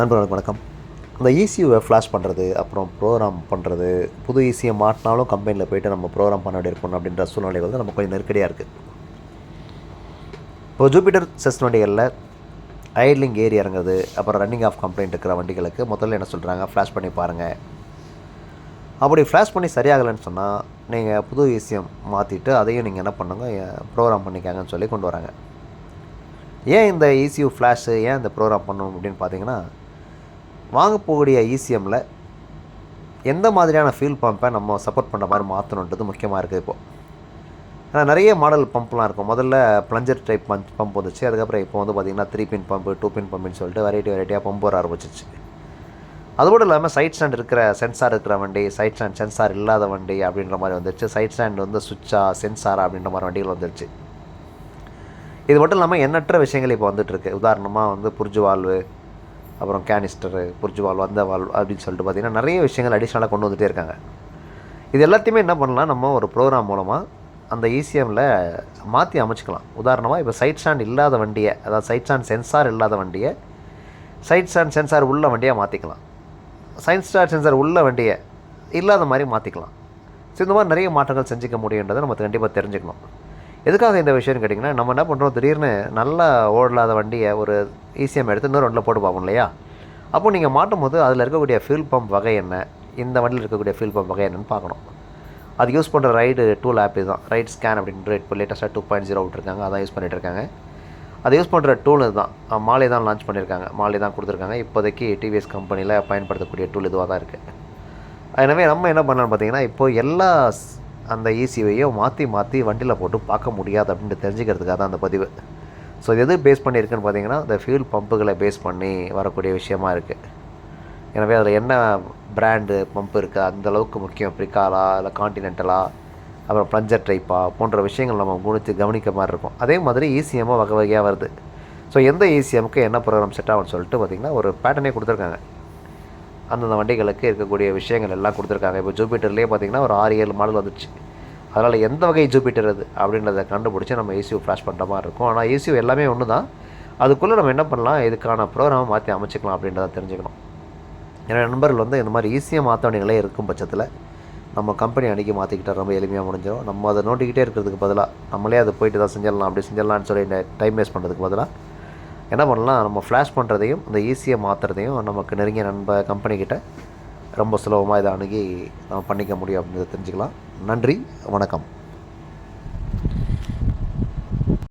நண்பர்களுக்கு வணக்கம். அந்த இசியூவை ஃப்ளாஷ் பண்ணுறது அப்புறம் ப்ரோக்ராம் பண்ணுறது புது ஈஸியை மாட்டினாலும் கம்பெனியில் போயிட்டு நம்ம ப்ரோக்ராம் பண்ண வேண்டியிருக்கணும் அப்படின்ற சூழ்நிலை வந்து நமக்கு கொஞ்சம் நெருக்கடியாக இருக்குது இப்போ ஜூபிட்டர் செஸ் வண்டிகளில் ஐட்லிங் ஏறி இறங்குறது அப்புறம் ரன்னிங் ஆஃப் கம்ப்ளைண்ட் இருக்கிற வண்டிகளுக்கு முதல்ல என்ன சொல்கிறாங்க ஃப்ளாஷ் பண்ணி பாருங்கள் அப்படி ஃப்ளாஷ் பண்ணி சரியாகலைன்னு சொன்னால் நீங்கள் புது ஈஸியம் மாற்றிட்டு அதையும் நீங்கள் என்ன பண்ணுங்க? ப்ரோக்ராம் பண்ணிக்காங்கன்னு சொல்லி கொண்டு வராங்க. ஏன் இந்த ஈசியூ ஃப்ளாஷு ஏன் இந்த ப்ரோக்ராம் பண்ணணும் அப்படின்னு பார்த்தீங்கன்னா வாங்க போகக்கூடிய இசிஎம்மில் எந்த மாதிரியான ஃபியூல் பம்பை நம்ம சப்போர்ட் பண்ணுற மாதிரி மாற்றணுன்றது முக்கியமாக இருக்குது இப்போது ஏன்னா நிறைய மாடல் பம்ப்லாம் இருக்கும். முதல்ல ப்ளஞ்சர் டைப் பம்ப் பம்ப் வந்துச்சு. அதுக்கப்புறம் இப்போ வந்து பார்த்திங்கன்னா three pin pump two pin பம்புன்னு சொல்லிட்டு வெரைட்டி வெரைட்டியாக பம்ப் வர ஆரம்பிச்சிச்சு அதோடு இல்லாமல் சைட் ஸ்டாண்ட் இருக்கிற சென்சார் இருக்கிற வண்டி சைட் ஸ்டாண்ட் சென்சார் இல்லாத வண்டி அப்படின்ற மாதிரி வந்துருச்சு. சைட் ஸ்டாண்ட் வந்து சுவிட்சா சென்சாரா அப்படின்ற மாதிரி வண்டிகள் வந்துருச்சு. இது மட்டும் இல்லாமல் எண்ணற்ற விஷயங்கள் இப்போ வந்துட்டுருக்கு உதாரணமாக வந்து புர்ஜு வாழ்வு அப்புறம் கேனிஸ்டரு புர்ஜு வால்வு அந்த அப்படின்னு சொல்லிட்டு பார்த்திங்கன்னா நிறைய விஷயங்கள் அடிஷ்னலாக கொண்டு வந்துகிட்டே இருக்காங்க. இது எல்லாத்தையுமே என்ன பண்ணலாம்? நம்ம ஒரு ப்ரோக்ராம் மூலமாக அந்த இசிஎம்மில் மாற்றி அமைச்சிக்கலாம். உதாரணமாக இப்போ சைட் ஸ்டாண்ட் இல்லாத வண்டியை அதாவது சைட் ஸ்டாண்ட் சென்சார் இல்லாத வண்டியை சைட் ஸ்டாண்ட் சென்சார் உள்ள வண்டியாக மாற்றிக்கலாம் சைட் ஸ்டார் சென்சார் உள்ள வண்டியை இல்லாத மாதிரி மாற்றிக்கலாம் ஸோ இந்த மாதிரி நிறைய மாற்றங்கள் செஞ்சுக்க முடியுன்றதை நம்ம கண்டிப்பாக தெரிஞ்சுக்கணும். எதுக்காக இந்த விஷயம்னு கேட்டிங்கன்னா நம்ம என்ன பண்ணுறோம் திடீர்னு நல்லா ஓடலாத வண்டியை ஒரு ஈஸியாக எடுத்து இன்னொரு வண்டியில் போட்டு பார்ப்போம் இல்லையா? அப்போ நீங்கள் மாட்டும் போது அதில் இருக்கக்கூடிய ஃபியூல் பம்ப் வகை என்ன? இந்த வண்டியில் இருக்கக்கூடிய ஃபியூல் பம்ப் வகை என்னன்னு பார்க்கணும். அது யூஸ் பண்ணுற ரைடு டூல் ஆப் இதுதான். ரைட் ஸ்கேன் அப்படின்ற இப்போ லேட்டஸ்ட்டாக டூ பாயிண்ட் ஜீரோ விட்டுருக்காங்க. அதான் யூஸ் பண்ணிகிட்டு இருக்காங்க. அது யூஸ் பண்ணுற டூல் இதுதான். மாலை தான் லான்ச் பண்ணியிருக்காங்க. மாலை தான் கொடுத்துருக்காங்க. இப்போதைக்கு டிவிஎஸ் கம்பெனியில் பயன்படுத்தக்கூடிய டூல் இதுவாக தான் இருக்குது எனவே நம்ம என்ன பண்ணலாம்னு பார்த்தீங்கன்னா இப்போது எல்லா அந்த இசிவையும் மாற்றி மாற்றி வண்டியில் போட்டு பார்க்க முடியாது அப்படின்ட்டு தெரிஞ்சுக்கிறதுக்காக தான் அந்த பதிவு. ஸோ எது பேஸ் பண்ணியிருக்குன்னு பார்த்தீங்கன்னா இந்த ஃபியூல் பம்புகளை பேஸ் பண்ணி வரக்கூடிய விஷயமா இருக்குது எனவே அதில் என்ன பிராண்டு பம்ப் இருக்குது அந்தளவுக்கு முக்கியம் பிரிக்காலா இல்லை காண்டினென்டலா அப்புறம் ப்ளஞ்சர் டைப்பா போன்ற விஷயங்கள் நம்ம குணித்து கவனிக்க மாதிரி இருக்கும். அதே மாதிரி இசிஎம்மாக வகை வகையாக வருது. ஸோ எந்த இசிஎம்க்கு என்ன ப்ரோக்ராம் செட் ஆகும்னு சொல்லிட்டு பார்த்திங்கன்னா ஒரு பேட்டர்னே கொடுத்துருக்காங்க. அந்தந்த வண்டிகளுக்கு இருக்கக்கூடிய விஷயங்கள் எல்லாம் கொடுத்துருக்காங்க. இப்போ ஜூபிட்டர்லேயே பார்த்தீங்கன்னா ஒரு ஆறு ஏழு மாடல் வந்துச்சு. அதனால் எந்த வகை ஜூபிட்டர் அது அப்படின்றத கண்டுபிடிச்சி நம்ம ECU ஃப்ளாஷ் பண்ணுற மாதிரி இருக்கும். ஆனால் ECU எல்லாமே ஒன்று தான் அதுக்குள்ளே நம்ம என்ன பண்ணலாம்? இதுக்கான ப்ரோக்ராம் மாற்றி அமைச்சிக்கலாம் அப்படின்றத தெரிஞ்சுக்கணும். ஏன்னா நண்பர்கள் வந்து இந்த மாதிரி ஈஸியாக மாற்ற வேண்டியங்களே இருக்கும் பட்சத்தில் நம்ம கம்பெனி அன்றைக்கி மாற்றிக்கிட்டால் ரொம்ப எளிமையாக முடிஞ்சிடும் நம்ம அதை நோட்டிக்கிட்டே இருக்கிறதுக்கு பதிலாக நம்மளே அதை போயிட்டு தான் செஞ்சிடலாம் அப்படி செஞ்சிடலாம்னு சொல்லி டைம் வேஸ்ட் பண்ணுறதுக்கு பதிலாக என்ன பண்ணலாம் நம்ம ஃப்ளாஷ் பண்ணுறதையும் இந்த ஈஸியாக மாற்றுறதையும் நமக்கு நெருங்கிய நண்ப கம்பெனிக்கிட்ட ரொம்ப சுலபமாக இதை அணுகி நம்ம பண்ணிக்க முடியும் அப்படின்றத தெரிஞ்சுக்கலாம். நன்றி வணக்கம்.